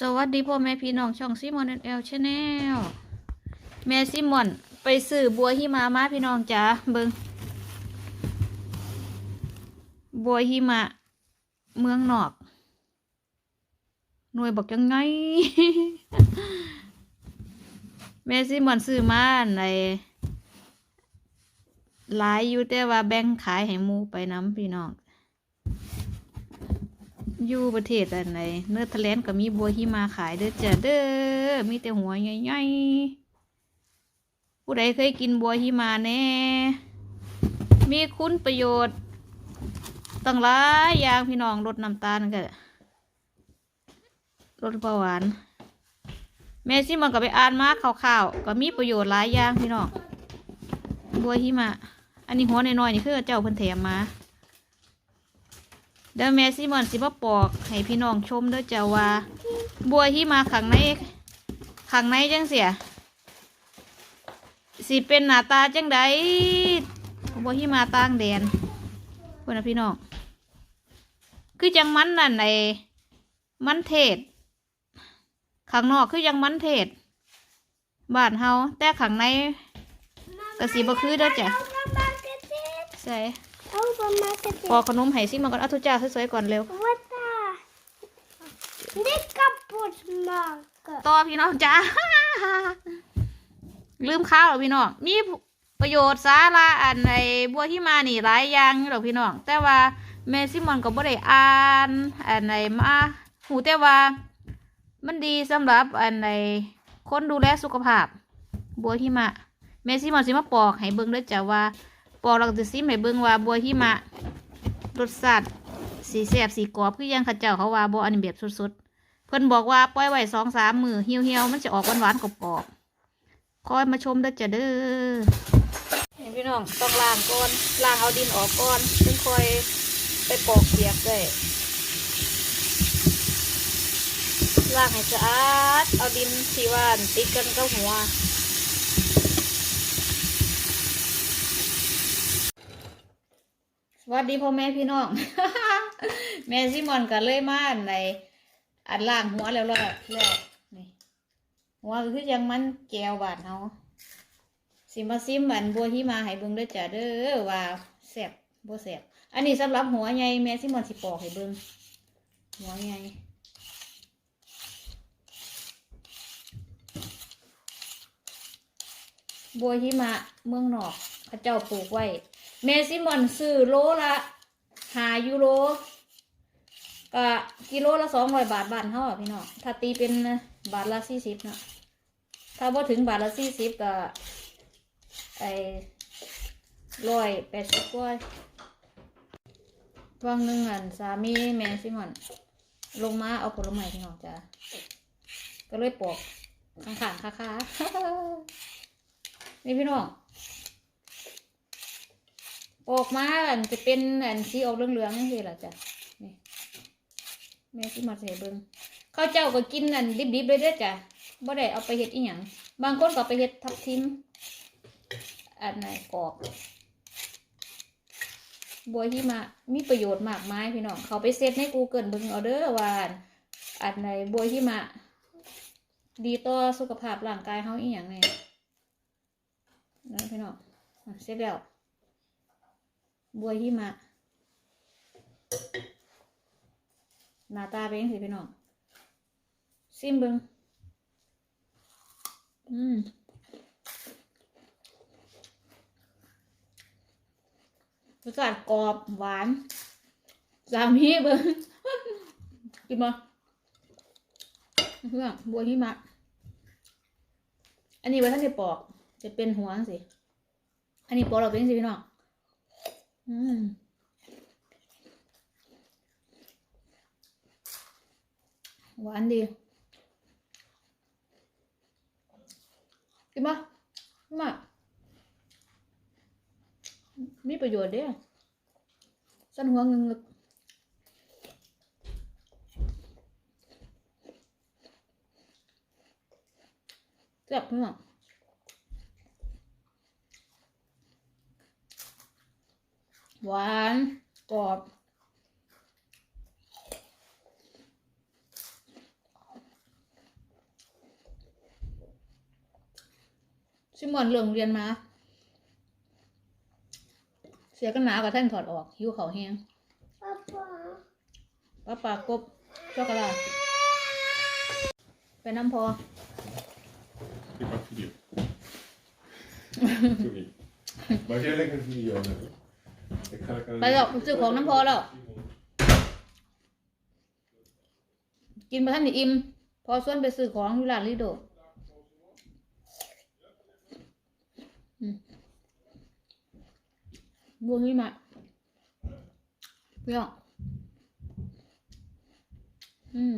สวัสดีพ่อแม่พี่น้องช่องซิมอนเอลชาแนลแม่ซิมอน ไปซื้อบัวหิมะมาพี่น้องจ๋าเบิงบัวหิมะ เมืองนอก หน่วยบอกยังไง แม่ซิมอนซื้อมาในหลายอยู่แต่ว่าแบ่งขายให้มูไปน้ำพี่น้อง อยู่ประเทศอันไหนเนเธอร์แลนด์ก็มีบัวหิมาขายเด้อจ้ะเด้อมีแต่หัวใหญ่ๆผู้ใดเคยกินบัวหิมาแน่ มีคุณประโยชน์ตั้งหลายอย่างพี่น้องลดน้ำตาลก็ลดเบาหวานแม่ซิมันก็ไปอ่านมาข่าวๆก็มีประโยชน์หลายอย่างพี่น้องบัวหิมะอันนี้หัวน้อยๆนี่คือเจ้าเพิ่นแถมมา เดี๋ยวแม่ซิมอนสิมาปอกให้พี่น้องชมเด้อจ้าว่าบัวที่มาขังในขังในจังเสียสิเป็นหน้าตาจังใดบัวที่มาต่างแดนเพื่อนนะพี่น้องคือจังมันนั่นในมันเทศข้างนอกคือยังมันเทศบ้านเฮาแต่ข้างในกระสีบ่คือเด้อจ้ะใส่ ปอกขนมให้ซิมันก่อนเอาทุจ้าสวยๆก่อนเร็ว Vänta! Det är kaputtmage. ต่อพี่น้องจ้าลืมข้าวเหรอพี่น้องมีประโยชน์สาระอันในบัวที่มานี่หลายอย่างอยู่หรอกพี่น้องแต่ว่าแม่ซิมอนก็บ่ได้อ่านอันในมาหูแต่ว่ามันดีสำหรับอันในคนดูแลสุขภาพ บัวหิมะแม่ซิมอนสิมาปอกให้เบิ่งเด้วยจ้ะว่า ปอกแล้วก็จะซิมให้เบิ่งว่าบัวหิมะรสชาติสีแสบสีกรอบคือยังข้าเจ้าเขาว่าบัวอันนี้แบบสดๆเพิ่นบอกว่าปล่อยไว้สองสามมือเหี่ยวเหี่ยวมันจะออกหวานหวานๆกรอบๆคอยมาชมเด้อจ้ะเด้อเห็นพี่น้องต้องล้างก่อนล้างเอาดินออกก่อนถึงค่อยไปปอกเปียกได้ล้างให้สะอาด เอาดินที่ว่าติดกันกับหัว วัสดีพ่อแม่พี่น้อง แม่ซิมอนก็เลยมาในอันล่างหัวแล้วแล้วแล้วนี่หัวคือยังมันแก้วบาดเฮาะสิมาซิมอันบัวที่มาให้เบิ่งด้อจ้ะเด้อว่าแซ่บบ่แซ่บอันนี้สำหรับหัวใหญ่แม่ซิมอนสิปอกให้เบิ่งหัวใหญ่บัวหิมะเมืองนอกเขาเจ้าปลูกไว้ แม่ซิมอนซื้อโลละหายูโรก็กิโลละสองร้อยบาทบานเฮาพี่น้องถ้าตีเป็นบาทละสี่สิบเนาะถ้าพอถึงบาทละสี่สิบก็ไอ้ร้อยแปดสิบกว่าวังหนึ่งอันสามีแม่ซิมอน ลงมาเอาผลไม้พี่น้องจ้ะก็เลยปอกข้างๆค้าๆนี่พี่น้อง ออกมาอันจะเป็นอันสีออกเหลืองๆนี่สิล่ะจ้ะนี่แม่สิมาใส่เบิ่งข้าวเจ้าก็กินอันดิบๆเลยเด้อจ้ะบ่ได้เอาไปเฮ็ดอีหยังบางคนก็ไปเฮ็ดทับทิมอันไหนกรอบบัวหิมะมีประโยชน์มากมายพี่น้องเขาไปเซ็ตใน Google เบิงเอาเด้อว่าอันไหนบัวหิมะดีต่อสุขภาพร่างกายเฮาอีหยังแน่นะพี่น้องเสร็จแล้ว บัวหิมะหน้าตาเป็นยังสิพี่น้องซิมเบิงอืมรสชาติกรอบหวานสามีเบิงกินบ่เพื่อนบัวหิมะอันนี้ไว้ท่านได้ปอก จะเป็นหัวสิ อันนี้ปอกเราเป็นจังสิพี่น้อง อืมหวานดีกินมากินมามีปร หวานกรอบซิมอนเรื่องเรียนมา เสียกันหนากว่าท่านถอดออกหิ้วเขาแห้งป้าป้าป้าป้ากบชอกโกแลตไปน้ำพอ C'est pas fouillé. oui. Bah, quelle est la confusion ไปแล้วซื้อของน้ำพอแล้ว กินไปท่านอิ่ม พอส่วนไปซื้อของอยู่ร้านลิโดอืมบวงนี่มาเปรี้ยวอืม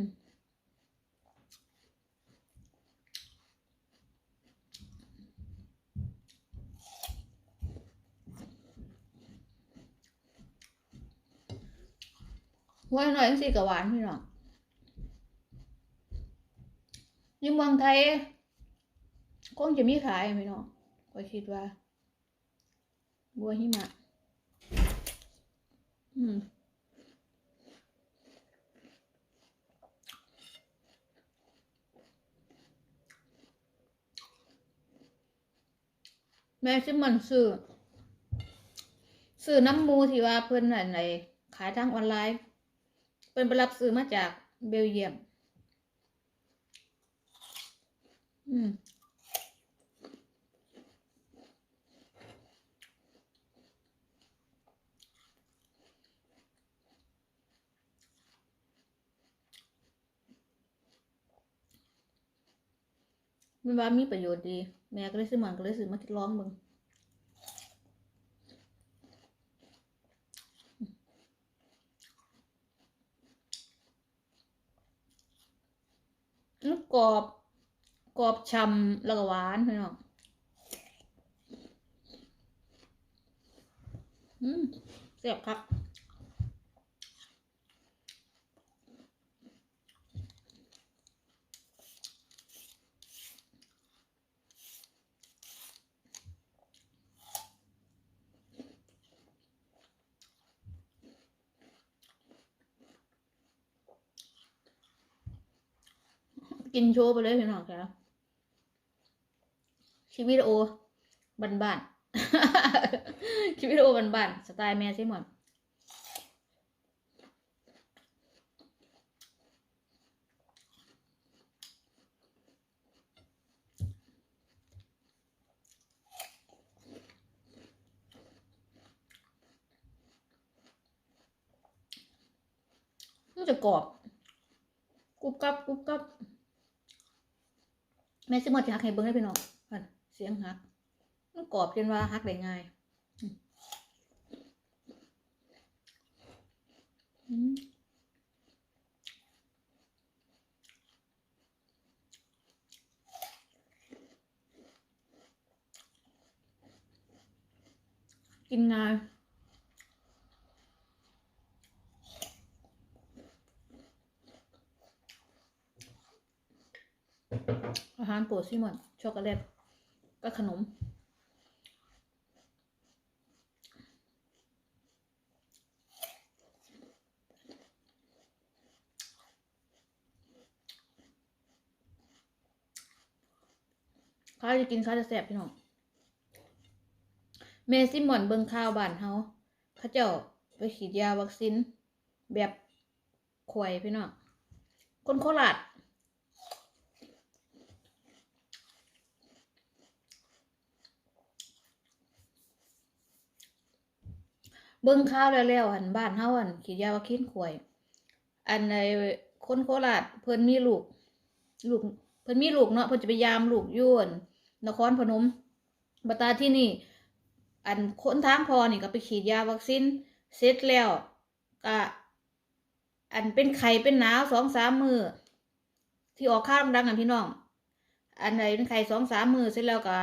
หัวหน่อยจังสิกับหวานพี่น้องยังเมืองไทยคงจะมีขายพี่น้องก็คิดว่า บัวหิมะ อืมแม่ซิมันซื้อซื้อน้ำมูที่ว่าเพิ่อนไหนขายทางออนไลน์ เพิ่นไปรับซื้อมาจากเบลเยียม อืมมันว่ามีประโยชน์ดี แม่ก็เลยซื้อมันก็เลยซื้อมาทดลองมึง รอบกรอบช่ำแล้วก็หวานพี่น้องอืมเสียบครับ กินโชว์ไปเลยพี่น้องครับชีวิตโอบ้านบ้านชีวิตโอบ้านบ้านสไตล์แม่ซิมอนมันจะกรอบกรุบกรับกรุบกรับ แม่ซิมอนจะหักให้เบิ้งให้พี่น้องเสียงหัก มันกรอบจนว่าหักได้ง่ายกินง่าย อาหารโปรดซิมอนช็อกโกแลตก็ขนม ข้าวจะกินข้าวจะแสบพี่น้องเมซิมอนเบิงข้าวบ้านเฮาเขาเจ้าไปฉีดยาวัคซีนแบบควยพี่น้องคนโคราช เบิ่งข่าวแล้วหันบ้านเฮาหันขีดยาว่าคินข่วย อันในคนโคราชเพิ่นมีลูก ลูกเพิ่นมีลูกเนาะเพิ่นจะไปยามลูกอยวนนครพนมบัตาที่นี่ อันคนทางพอนี่ก็ไปฉีดยาวัคซีนเสร็จแล้วก็อันเป็นไข้เป็นหนาวสองสามมือที่ออกข้าวดังๆอะพี่น้อง อันไหนเป็นไข้สองสามมือเสร็จแล้วก็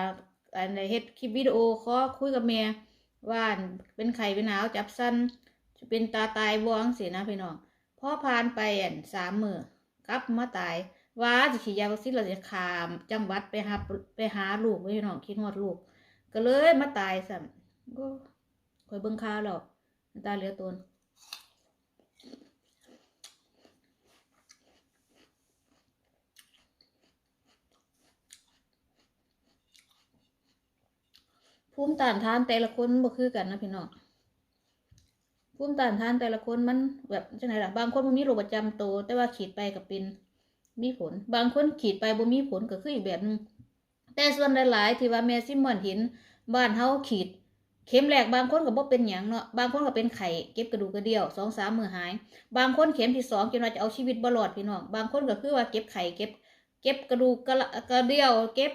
อันไหนเฮ็ดคลิปวิดีโอขอคุยกับแม่ ว่านเป็นไข่เป็นหนาวจับสั้นจะเป็นตาตายบวงสินะพี่น้องพอผ่านไปอ่นสามมือกลับมาตายว่าจะฉีดยาวัคซีนเราจะขามจังหวัดไปหาไปหาลูกพี่น้องคิดหอดลูก ก็เลยมาตายสัมก็คอยเบิ้งข้าวหรอกตาเหลือตน ภูมิต้านทานแต่ละคนบ่คือกันนะพี่น้องภูมิต้านทานแต่ละคนมันแบบจังไดล่ะบางคนมันมีโรคประจำตัวแต่ว่าขีดไปก็เป็นมีผล บางคนขีดไปบ่มีผลก็คืออีกแบบหนึงแต่ส่วนหลายๆที่ว่าแม่ซิมอนเห็นบ้านเฮาขีดเข็มแรกบางคนก็บ่เป็นหยังเนาะบางคนก็เป็นไข้เก็บกระดูกกระเดี่ยวสองสามมือหาย บางคนเข็มที่สองจนว่าจะเอาชีวิตบ่รอดพี่น้องบางคนก็คือว่าเก็บไข้เก็บ เก็บกระดูกกระละกระเดี่ยว เก็บ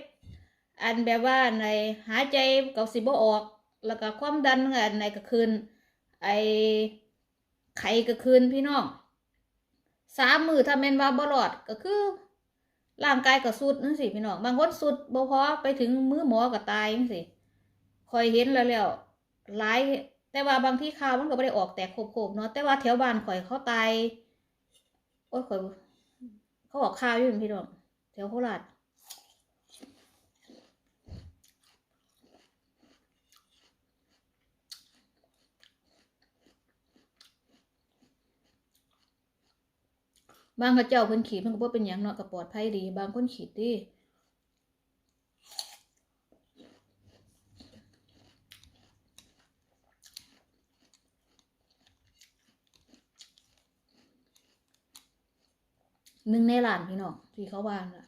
อันแบบว่าในหายใจกับสิบ่ออก แล้วก็ความดันอันในก็คืนไอไข้ก็คืนพี่น้องสามมือถ้าแม่นว่าบ่รอดก็คือ ร่างกายก็สุดนั่นสิพี่น้องบางคนสุดบ่พอไปถึงมือหมอก็ตายจังสิคอยเห็นแล้วแล้วหลายแต่ว่าบางที่ข่าวมันก็ไม่ได้ออกแต่โคบๆเนาะแต่ว่าแถวบ้านข่อยเขาตายโอ้ยข่อยเขาออกข่าวอยู่พี่น้องแถวโคราช บางเขาเจ้าเพิ่นขีดเพิ่นก็บ่เป็นหยังเนาะก็ปลอดภัยดี บางคนขีดดีหนึ่งในหลานพี่น้องที่เขาว่าน่ะ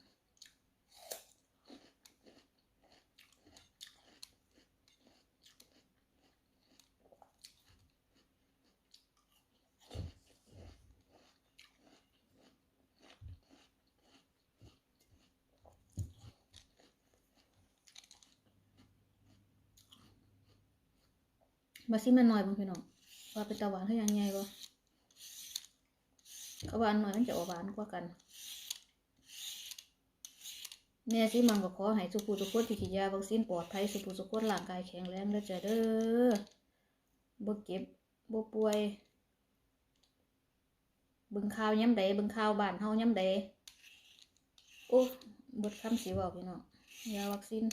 มาซิมันหน่อยบ่งพี่น้องว่าเป็นตาหวานเท่ายังไงบ่เขาหวานหน่อยมันจะออกหวานกว่ากันแม่สิมันก็ขอให้สุภูสุขคนที่ฉีดยาวัคซีนปลอดภัยสุภูสุขคนร่างกายแข็งแรงเด้อจ้ะเด้อบ่เก็บบ่ป่วยบิ่งข่าวย้ำใดบิ่งข่าวบ้านเฮาย้ำใดโอ้บดคำสิเว้าพี่น้องยาวัคซีน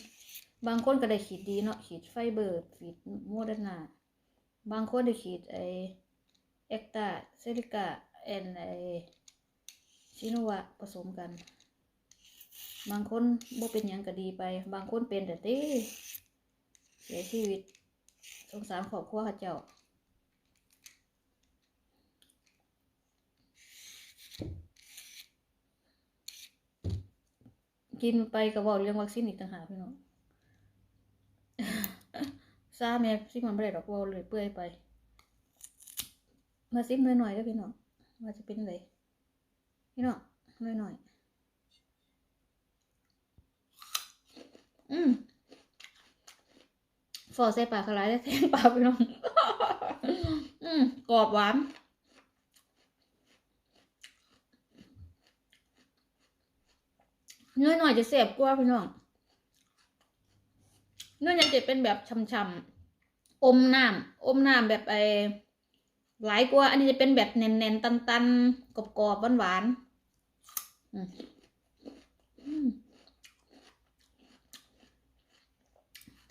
บางคนก็ได้ฉีดดีเนาะฉีดไฟเบอร์ฉีดโมเดอร์นา บางคนได้ฉีดไอเอ็กตาเซริกาแอนไอชิโนวะผสมกัน บางคนบ่เป็นยังก็ดีไป บางคนเป็นแต่ต้เสียชีวิตสงสารครอบครัวเขาเจ้ากินไปก็บอกเรื่องวัคซีนอีกต่างหากพี่น้อง ซาแม่ซิมันไม่ได้ดอกเว่าเลยเปื่อยไป มาซิมหน่อยๆเด้พี่น้องว่าจะเป็นไรพี่น้องหน่อยๆอืมฟอใส่ปากคลายได้แทงปากพี่น้องอืมกรอบหวานเนื้อหน่อยจะเสียบกว่าพี่น้อง นื้อยังจะเป็นแบบช่ำๆอมน้ำอมน้ำแบบไอหลายกว่า อันนี้จะเป็นแบบแน่นๆ ตันๆ กรอบๆหวานๆอืมอืม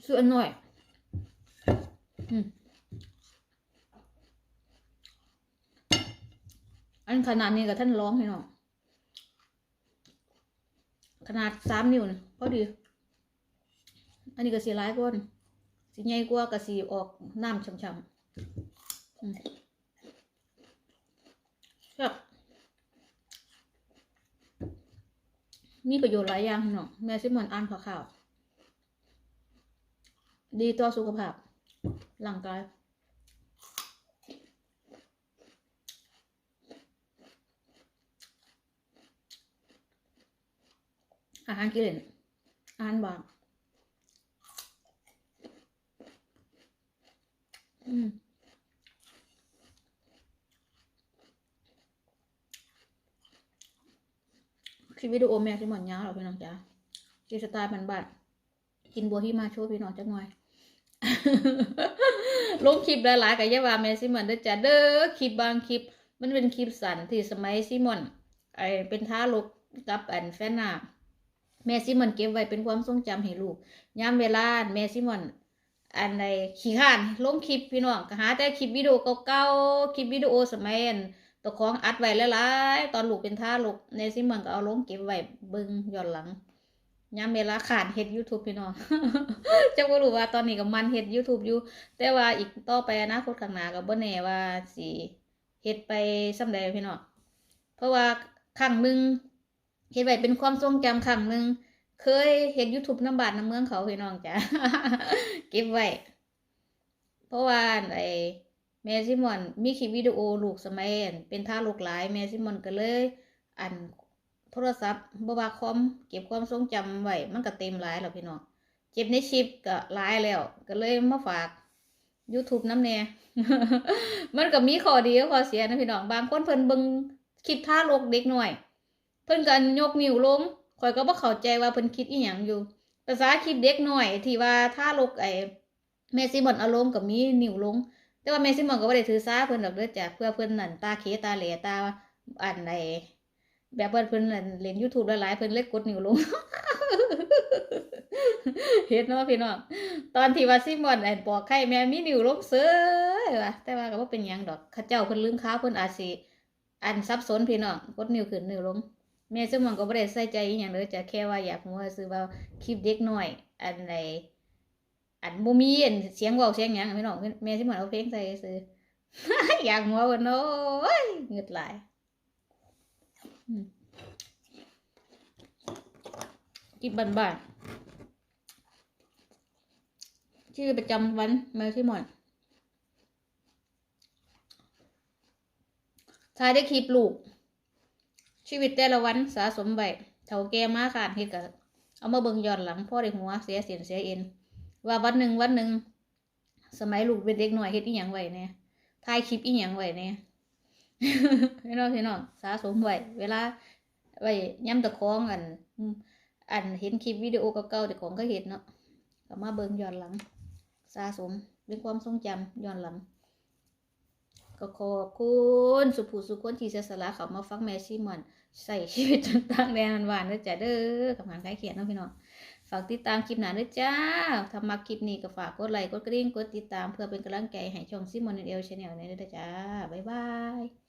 ส่วนหน่อยอันขนาดนี้กับท่านร้องให้น้องขนาดสามนิ้วนะพอดี อันนี้ก็สีร้ายกวนสีใหญ่กว่ากับสีออกน้ำช่ำๆอืมครับมีประโยชน์หลายอย่างพี่น้องแม่ซิมอนอ่านข่าวดีต่อสุขภาพร่างกายอาหารกินเล่นอาหารบาง อืมคลิปวิดีโอแม่ที่หมอนยาวหรอพี่น้องจ๋าคลิปสไตล์มันบัดกินบัวที่มาโชว์พี่น้องจักหน่อยลงคลิปหลายๆกับยาวาแม่ซิมอนเด้อจ้าเด้อคลิปบางคลิป มันเป็นคลิปสั้นที่สมัยซิมอนไอเป็นท้าลกกับอันแฟนนาแม่ซิมอนเก็บไว้เป็นความทรงจำให้ลูกยามเวลาแม่ซิมอน อันใดขี้ข้านลงคลิปพี่น้องก็หาแต่คลิปวิดีโอเก่าๆคลิปวิดีโอสมัยอันตัวของอัดไว้หลายๆตอนลูกเป็นท่าลูกแม่ซิมอนก็เอาลงเก็บไว้เบิ่งย้อนหลังยามเวลาขาดเฮ็ด YouTube พี่น้องจะบ่รู้ว่าตอนนี้ก็มันเฮ็ด YouTube อยู่ แต่ว่าอีกต่อไปอนาคตข้างหน้าก็บ่แน่ว่าสิเฮ็ดไปส่ำใดพี่น้องเพราะว่าครั้งหนึงเฮ็ดไว้เป็นความทรงจำครั้งหนึง เคยเฮ็ด YouTube น้ำบาดน้ำเมืองเขาพี่น้องจ้ะเก็บไว้ เพราะว่าไอ้แม่ซิมอนมีคลิปวิดีโอลูกสมัยอั่นเป็นท่าลูกหลาย แม่ซิมอนก็เลย อันโทรศัพท์บวาคอม เก็บความทรงจำไว้มันก็เต็มหลายแล้วพี่น้องเจ็บในชิปก็หลายแล้ว ก็เลยมาฝาก YouTube น้ำแน่มันก็มีข้อดีข้อเสียนะพี่น้องบางคนเพิ่นเบิ่งคลิปท่าโลกเด็กหน่อย เพิ่นก็ยกนิ้วลง ข่อยก็บ่เข้าใจว่าเพิ่นคิดอีหยังอยู่ ภาษาคลิปเด็กหน่อย ที่ว่าท่าโลกไอ้แม่ซิมอนอารมณ์ก็มีนิ้วลง แต่ว่าแม่ซิมอนก็บ่ได้ถือสาเพิ่นดอกเด้อจ้ะเพื่อเพิ่นนั่นตาเขตาเหลตาอันใดแบบเพิ่นนั่นเล่น YouTube หลายๆเพิ่นเลยกกดนิ้วลงเฮ็ดเนาะพี่น้องตอนที่ว่าซิมอนอันปอกไข่แม่มีนิ้วลงเซ้ยว่ะแต่ว่าก็บ่เป็นหยังดอกเขาเจ้าเพิ่นลืมค้าเพิ่นอาจสิอันสับสนพี่น้องกดนิ้วขึ้นนิ้วลง แม่ซิมอนก็บ่ได้ใส่ใจอีหยังเลยจะแค่ว่าอยากรู้ว่าซื้อว่าคลิปเด็กหน้อย อันใดอันบ่มีอันเสียงเว้าเสียงหยังอะพี่น้องแม่ซิมอนเอาเพลงใส่ซื้ออยากหัวเพิ่นโอ้ยเงือดหลายกินบ้านๆชื่อประจำวันแม่ซิมอนถ่ายได้คลิปลูก ชีวิตแต่ละวันสะสมไว้เท่าแก่มาขาดเฮ็ดก็เอามาเบิ่งย้อนหลังพ่อได้หัวเสียเสียนเสียเอ็น ว่าวันหนึ่งวันหนึ่งสมัยลูกเป็นเด็กหน่อยเฮ็ดอีหยังไว้เนี่ยถ่ายคลิปอีหยังไว้เนี่ยพี่น้องพี่น้องสะสมไว้เวลาไว้ย้ำตะคองอัน อันเห็นคลิปวิดีโอเก่าๆแต่ของก็เห็นเนาะก็มาเบิ่งย้อนหลังสะสมเป็นความทรงจำย้อนหลัง ก็ขอบคุณสุภูสุคนที่เสียสละเขามาฟังแม่ชิมอน ใส่ชีวิตจนตั้งแดนหวานๆด้อจ้าเด้อกับงานใกล้เขียนน้องพี่น้องฝากติดตามคลิปหน้าด้วยจ้าทำมาคลิปนี้ก็ฝากกดไลค์กดกระดิ่งกดติดตามเพื่อเป็นกำลังใจให้ช่องซิมอนเอลชาแนลนี้ด้วยจ้า บ๊ายบาย